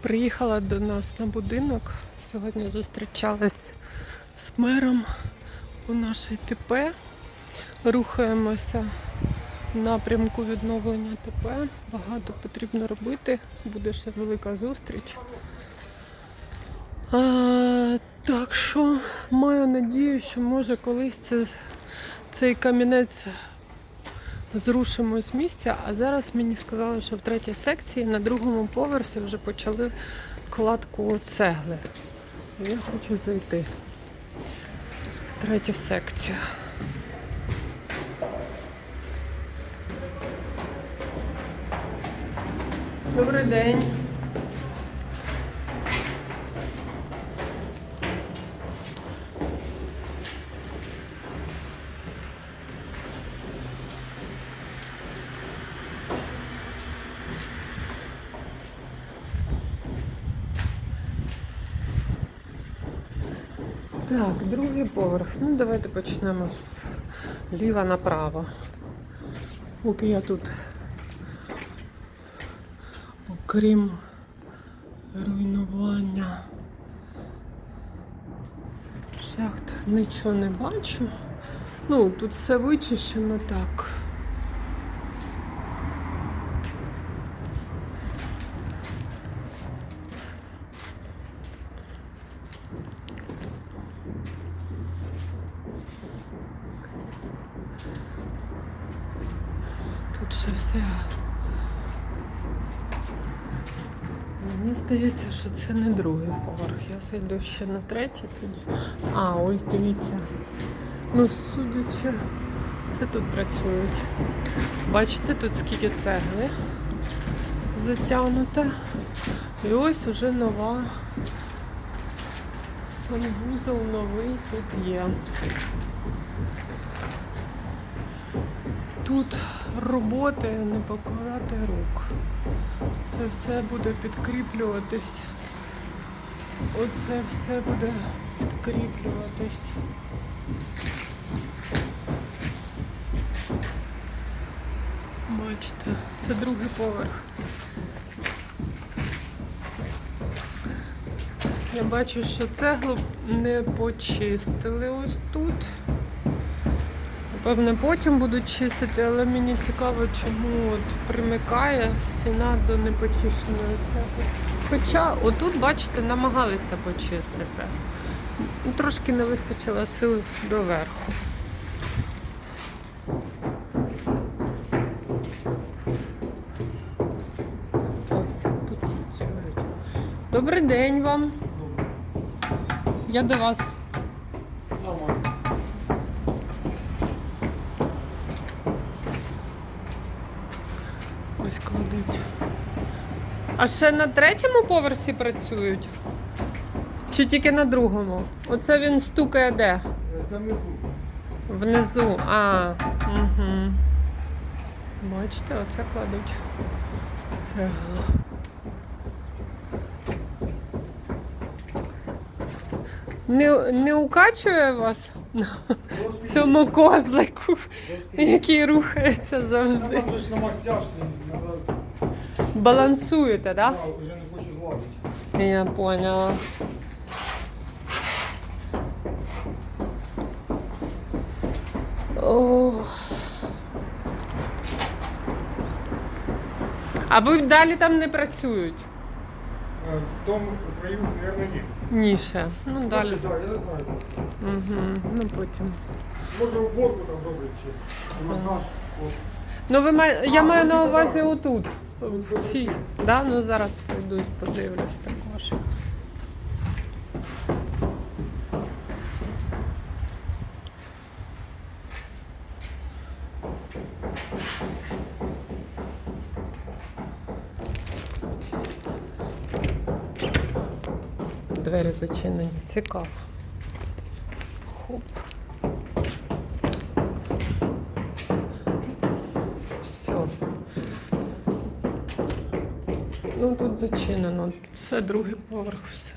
Приїхала до нас на будинок. Сьогодні зустрічалась з мером у нашій ТП. Рухаємося в напрямку відновлення ТП. Багато потрібно робити. Буде ще велика зустріч. А, так що маю надію, що може колись це, цей камінець зрушимо з місця. А зараз мені сказали, що в третій секції на другому поверсі вже почали кладку цегли. Я хочу зайти в третю секцію. Добрий день. Так, другий поверх. Ну, давайте почнемо з ліва направо. Поки я тут, окрім руйнування шахт, нічого не бачу. Ну, тут все вичищено так. Тут ще все. Мені здається, що це не другий поверх. Я зайду ще на третій тоді. А, ось дивіться. Ну, судячи, це тут працюють. Бачите, тут скільки цегли затягнуто. І ось уже нова. Санвузол новий тут є. Тут роботи не покладати рук. Це все буде підкріплюватись. Оце все буде підкріплюватись. Бачите, це другий поверх. Я бачу, що цеглу не почистили ось тут. Напевне, потім будуть чистити, але мені цікаво, чому от примикає стіна до непочищеної цегли. Хоча отут, бачите, намагалися почистити. Трошки не вистачило сил доверху. Ось тут працюють. Добрий день вам. Я до вас. Ось кладуть. А ще на третьому поверсі працюють? Чи тільки на другому? Оце він стукає де? Це внизу. Внизу. А. Угу. Бачите, оце кладуть. Цегла. Не, не укачує вас цьому козлику, який рухається завжди. Там ж Балансуєте, так? Вже не хочу злазити. Я поняла. А ви далі там не працюють? Е, В тому краю, мабуть, ні. Ніше. Ну далі. Так, я не знаю. Угу. Ну потім. Може у борку там добре чи монтаж. от. Ну ви має... я маю ну, на типу, увазі отут. В цій. Да? Ну зараз прийдуть, подивлюсь також. Двері зачинені. Цікаво. Хоп. Все. Ну тут зачинено. Все другий поверх, все.